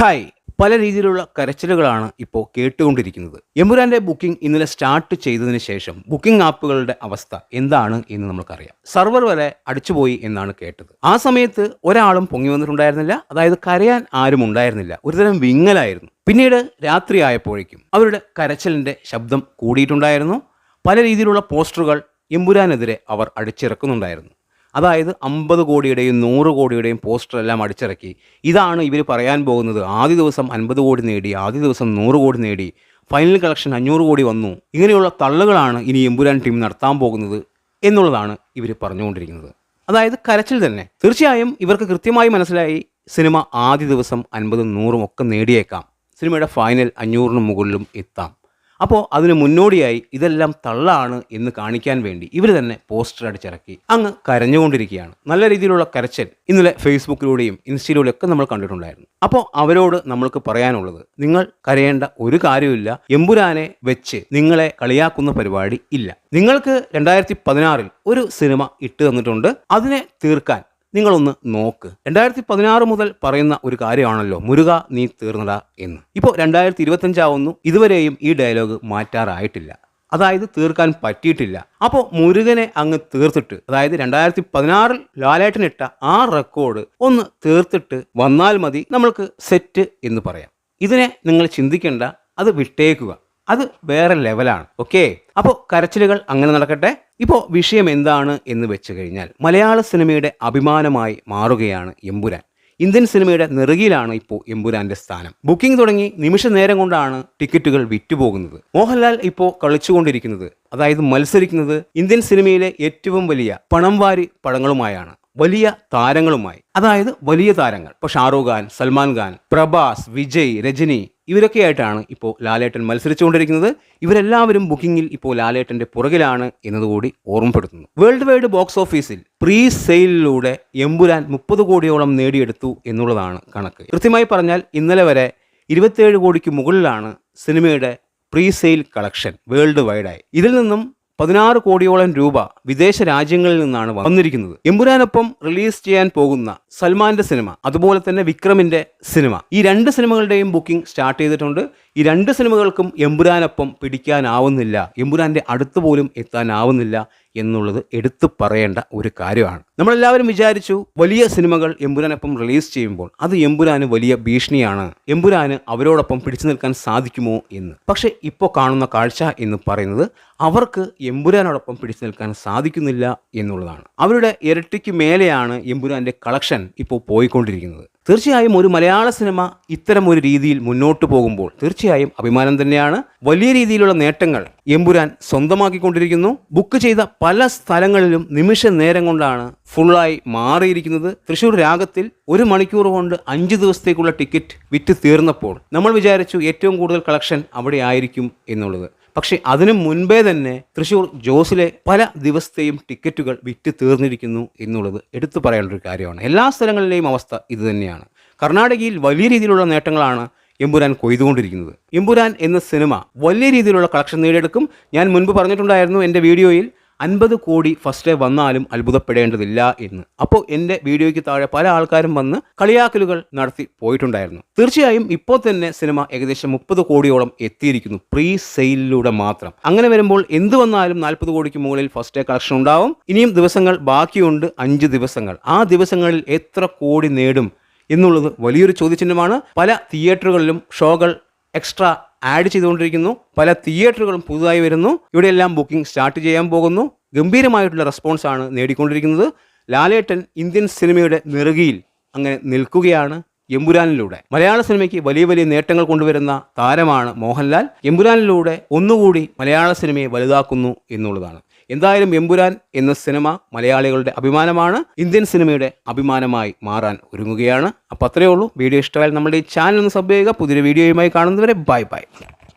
Hi പല രീതിയിലുള്ള കരച്ചിലുകളാണ് ഇപ്പോൾ കേട്ടുകൊണ്ടിരിക്കുന്നത്. എമ്പുരാന്റെ ബുക്കിംഗ് ഇന്നലെ സ്റ്റാർട്ട് ചെയ്തതിന് ശേഷം ബുക്കിംഗ് ആപ്പുകളുടെ അവസ്ഥ എന്താണ് എന്ന് നമുക്കറിയാം സർവർ വരെ അടിച്ചുപോയി എന്നാണ് കേട്ടത്. ആ സമയത്ത് ഒരാളും പൊങ്ങി വന്നിട്ടുണ്ടായിരുന്നില്ല. അതായത് കരയാൻ ആരും ഉണ്ടായിരുന്നില്ല. ഒരുതരം വിങ്ങലായിരുന്നു. പിന്നീട് രാത്രിയായപ്പോഴേക്കും അവരുടെ കരച്ചിലിന്റെ ശബ്ദം കൂടിയിട്ടുണ്ടായിരുന്നു. പല രീതിയിലുള്ള പോസ്റ്ററുകൾ എമ്പുരാനെതിരെ അവർ അടിച്ചിറക്കുന്നുണ്ടായിരുന്നു. അതായത് അമ്പത് കോടിയുടെയും നൂറ് കോടിയുടെയും പോസ്റ്ററെല്ലാം അടിച്ചിറക്കി. ഇതാണ് ഇവർ പറയാൻ പോകുന്നത്. ആദ്യ ദിവസം അൻപത് കോടി നേടി ആദ്യ ദിവസം നൂറ് കോടി നേടി. ഫൈനൽ കളക്ഷൻ അഞ്ഞൂറ് കോടി വന്നു. ഇങ്ങനെയുള്ള തള്ളുകളാണ് ഇനി എമ്പുരാൻ ടീം നടത്താൻ പോകുന്നത് എന്നുള്ളതാണ് ഇവർ പറഞ്ഞുകൊണ്ടിരിക്കുന്നത്. അതായത് കരച്ചിൽ തന്നെ. തീർച്ചയായും ഇവർക്ക് കൃത്യമായി മനസ്സിലായി സിനിമ ആദ്യ ദിവസം അൻപതും നൂറും ഒക്കെ നേടിയേക്കാം. സിനിമയുടെ ഫൈനൽ അഞ്ഞൂറിന് മുകളിലും എത്താം. അപ്പോൾ അതിന് മുന്നോടിയായി ഇതെല്ലാം തള്ളാണ് എന്ന് കാണിക്കാൻ വേണ്ടി ഇവർ തന്നെ പോസ്റ്റർ അടിച്ചിറക്കി. അങ്ങ് കരഞ്ഞുകൊണ്ടിരിക്കുകയാണ്. നല്ല രീതിയിലുള്ള കരച്ചൽ ഇന്നലെ ഫേസ്ബുക്കിലൂടെയും ഇൻസ്റ്റയിലൂടെയും ഒക്കെ നമ്മൾ കണ്ടിട്ടുണ്ടായിരുന്നു. അപ്പോൾ അവരോട് നമ്മൾക്ക് പറയാനുള്ളത് നിങ്ങൾ കരയേണ്ട ഒരു കാര്യമില്ല എമ്പുരാനെ വെച്ച് നിങ്ങളെ കളിയാക്കുന്ന പരിപാടി ഇല്ല. നിങ്ങൾക്ക് രണ്ടായിരത്തി പതിനാറിൽ ഒരു സിനിമ ഇട്ട് തന്നിട്ടുണ്ട്. അതിനെ തീർക്കാൻ നിങ്ങളൊന്ന് നോക്ക്. രണ്ടായിരത്തി പതിനാറ് മുതൽ പറയുന്ന ഒരു കാര്യമാണല്ലോ മുരുക നീ തീർന്നട എന്ന്. ഇപ്പോൾ രണ്ടായിരത്തി ഇരുപത്തഞ്ചാവുന്നു ഇതുവരെയും ഈ ഡയലോഗ് മാറ്റാറായിട്ടില്ല. അതായത് തീർക്കാൻ പറ്റിയിട്ടില്ല. അപ്പോൾ മുരുകനെ അങ്ങ് തീർത്തിട്ട് അതായത് രണ്ടായിരത്തി പതിനാറിൽ ലാലേട്ടനിട്ട ആ റെക്കോർഡ് ഒന്ന് തീർത്തിട്ട് വന്നാൽ മതി നമ്മൾക്ക് സെറ്റ് എന്ന് പറയാം. ഇതിനെ നിങ്ങൾ ചിന്തിക്കേണ്ട അത് വിട്ടേക്കുക. അത് വേറെ ലെവലാണ് ഓക്കെ അപ്പോൾ കരച്ചിലുകൾ അങ്ങനെ നടക്കട്ടെ. ഇപ്പോൾ വിഷയം എന്താണ് എന്ന് വെച്ച് കഴിഞ്ഞാൽ മലയാള സിനിമയുടെ അഭിമാനമായി മാറുകയാണ് എമ്പുരാൻ. ഇന്ത്യൻ സിനിമയുടെ നെറുകിയിലാണ് ഇപ്പോൾ എമ്പുരാന്റെ സ്ഥാനം. ബുക്കിംഗ് തുടങ്ങി നിമിഷ നേരം കൊണ്ടാണ് ടിക്കറ്റുകൾ വിറ്റുപോകുന്നത്. മോഹൻലാൽ ഇപ്പോൾ കളിച്ചുകൊണ്ടിരിക്കുന്നത് അതായത് മത്സരിക്കുന്നത് ഇന്ത്യൻ സിനിമയിലെ ഏറ്റവും വലിയ പണം വാരി പടങ്ങളുമായാണ് വലിയ താരങ്ങളുമായി. അതായത് വലിയ താരങ്ങൾ. ഇപ്പോൾ ഷാറൂഖ് ഖാൻ സൽമാൻ ഖാൻ പ്രഭാസ് വിജയ് രജനി ഇവരൊക്കെയായിട്ടാണ് ഇപ്പോൾ ലാലേട്ടൻ മത്സരിച്ചുകൊണ്ടിരിക്കുന്നത്. ഇവരെല്ലാവരും ബുക്കിംഗിൽ ഇപ്പോൾ ലാലേട്ടന്റെ പുറകിലാണ് എന്നതുകൂടി ഓർമ്മപ്പെടുത്തുന്നു. വേൾഡ് വൈഡ് ബോക്സ് ഓഫീസിൽ പ്രീ സെയിലിലൂടെ എമ്പുരാൻ മുപ്പത് കോടിയോളം നേടിയെടുത്തു എന്നുള്ളതാണ് കണക്ക്. കൃത്യമായി പറഞ്ഞാൽ ഇന്നലെ വരെ ഇരുപത്തിയേഴ് കോടിക്ക് മുകളിലാണ് സിനിമയുടെ പ്രീ സെയിൽ കളക്ഷൻ വേൾഡ് വൈഡായി ഇതിൽ നിന്നും പതിനാറ് കോടിയോളം രൂപ വിദേശ രാജ്യങ്ങളിൽ നിന്നാണ് വന്നിരിക്കുന്നത്. എമ്പുരാനൊപ്പം റിലീസ് ചെയ്യാൻ പോകുന്ന സൽമാന്റെ സിനിമ അതുപോലെ തന്നെ വിക്രമിന്റെ സിനിമ. ഈ രണ്ട് സിനിമകളുടെയും ബുക്കിംഗ് സ്റ്റാർട്ട് ചെയ്തിട്ടുണ്ട്. ഈ രണ്ട് സിനിമകൾക്കും എമ്പുരാനൊപ്പം പിടിക്കാനാവുന്നില്ല. എമ്പുരാന്റെ അടുത്ത് പോലും എത്താനാവുന്നില്ല എന്നുള്ളത് എടുത്തു പറയേണ്ട ഒരു കാര്യമാണ്. നമ്മളെല്ലാവരും വിചാരിച്ചു വലിയ സിനിമകൾ എമ്പുരാനൊപ്പം റിലീസ് ചെയ്യുമ്പോൾ അത് എമ്പുരാന് വലിയ ഭീഷണിയാണ്. എമ്പുരാന് അവരോടൊപ്പം പിടിച്ചു നിൽക്കാൻ സാധിക്കുമോ എന്ന്. പക്ഷെ ഇപ്പോൾ കാണുന്ന കാഴ്ച എന്ന് പറയുന്നത് അവർക്ക് എമ്പുരാനോടൊപ്പം പിടിച്ചു നിൽക്കാൻ സാധിക്കുന്നില്ല എന്നുള്ളതാണ്. അവരുടെ ഇരട്ടിക്ക് മേലെയാണ് എമ്പുരാന്റെ കളക്ഷൻ ഇപ്പോൾ പോയിക്കൊണ്ടിരിക്കുന്നത്. തീർച്ചയായും ഒരു മലയാള സിനിമ ഇത്തരം ഒരു രീതിയിൽ മുന്നോട്ട് പോകുമ്പോൾ തീർച്ചയായും അഭിമാനം തന്നെയാണ്. വലിയ രീതിയിലുള്ള നേട്ടങ്ങൾ എമ്പുരാൻ സ്വന്തമാക്കിക്കൊണ്ടിരിക്കുന്നു. ബുക്ക് ചെയ്ത പല സ്ഥലങ്ങളിലും നിമിഷ നേരം കൊണ്ടാണ് ഫുള്ളായി മാറിയിരിക്കുന്നത്. തൃശ്ശൂർ രാഗത്തിൽ ഒരു മണിക്കൂർ കൊണ്ട് അഞ്ച് ദിവസത്തേക്കുള്ള ടിക്കറ്റ് വിറ്റ് തീർന്നപ്പോൾ നമ്മൾ വിചാരിച്ചു ഏറ്റവും കൂടുതൽ കളക്ഷൻ അവിടെ ആയിരിക്കും എന്നുള്ളത്. പക്ഷേ അതിനു മുൻപേ തന്നെ തൃശ്ശൂർ ജോസിലെ പല ദിവസത്തെയും ടിക്കറ്റുകൾ വിറ്റ് തീർന്നിരിക്കുന്നു എന്നുള്ളത് എടുത്തു പറയേണ്ട ഒരു കാര്യമാണ്. എല്ലാ സ്ഥലങ്ങളിലെയും അവസ്ഥ ഇതുതന്നെയാണ് കർണാടകയിൽ വലിയ രീതിയിലുള്ള നേട്ടങ്ങളാണ് എമ്പുരാൻ കൊയ്തുകൊണ്ടിരിക്കുന്നത്. എമ്പുരാൻ എന്ന സിനിമ വലിയ രീതിയിലുള്ള കളക്ഷൻ നേടിയെടുക്കും. ഞാൻ മുൻപ് പറഞ്ഞിട്ടുണ്ടായിരുന്നു എന്റെ വീഡിയോയിൽ അൻപത് കോടി ഫസ്റ്റ് വന്നാലും അത്ഭുതപ്പെടേണ്ടതില്ല എന്ന്. അപ്പോൾ എന്റെ വീഡിയോയ്ക്ക് താഴെ പല ആൾക്കാരും വന്ന് കളിയാക്കലുകൾ നടത്തി പോയിട്ടുണ്ടായിരുന്നു. തീർച്ചയായും ഇപ്പോൾ തന്നെ സിനിമ ഏകദേശം മുപ്പത് കോടിയോളം എത്തിയിരിക്കുന്നു പ്രീ സെയിലിലൂടെ മാത്രം. അങ്ങനെ വരുമ്പോൾ എന്ത് വന്നാലും നാൽപ്പത് കോടിക്ക് മുകളിൽ ഫസ്റ്റ് ഡേ കളക്ഷൻ ഉണ്ടാവും. ഇനിയും ദിവസങ്ങൾ ബാക്കിയുണ്ട് അഞ്ച് ദിവസങ്ങൾ. ആ ദിവസങ്ങളിൽ എത്ര കോടി നേടും എന്നുള്ളത് വലിയൊരു ചോദ്യചിഹ്നമാണ്. പല തിയേറ്ററുകളിലും ഷോകൾ എക്സ്ട്രാ ആഡ് ചെയ്തുകൊണ്ടിരിക്കുന്നു. പല തിയേറ്ററുകളും പുതുതായി വരുന്നു. ഇവിടെയെല്ലാം ബുക്കിംഗ് സ്റ്റാർട്ട് ചെയ്യാൻ പോകുന്നു. ഗംഭീരമായിട്ടുള്ള റെസ്പോൺസ് ആണ് നേടിക്കൊണ്ടിരിക്കുന്നത്. ലാലേട്ടൻ ഇന്ത്യൻ സിനിമയുടെ നെറുകയിൽ അങ്ങനെ നിൽക്കുകയാണ് എമ്പുരാനിലൂടെ. മലയാള സിനിമയ്ക്ക് വലിയ വലിയ നേട്ടങ്ങൾ കൊണ്ടുവരുന്ന താരമാണ് മോഹൻലാൽ. എമ്പുരാനിലൂടെ ഒന്നുകൂടി മലയാള സിനിമയെ വലുതാക്കുന്നു എന്നുള്ളതാണ്. എന്തായാലും എമ്പുരാൻ എന്ന സിനിമ മലയാളികളുടെ അഭിമാനമാണ് ഇന്ത്യൻ സിനിമയുടെ അഭിമാനമായി മാറാൻ ഒരുങ്ങുകയാണ്. അപ്പോൾ അത്രയേ ഉള്ളൂ. വീഡിയോ ഇഷ്ടമായാലും നമ്മുടെ ഈ ചാനൽ ഒന്ന് സബ് ചെയ്യുക. പുതിയൊരു വീഡിയോയുമായി കാണുന്നവരെ ബൈ ബൈ.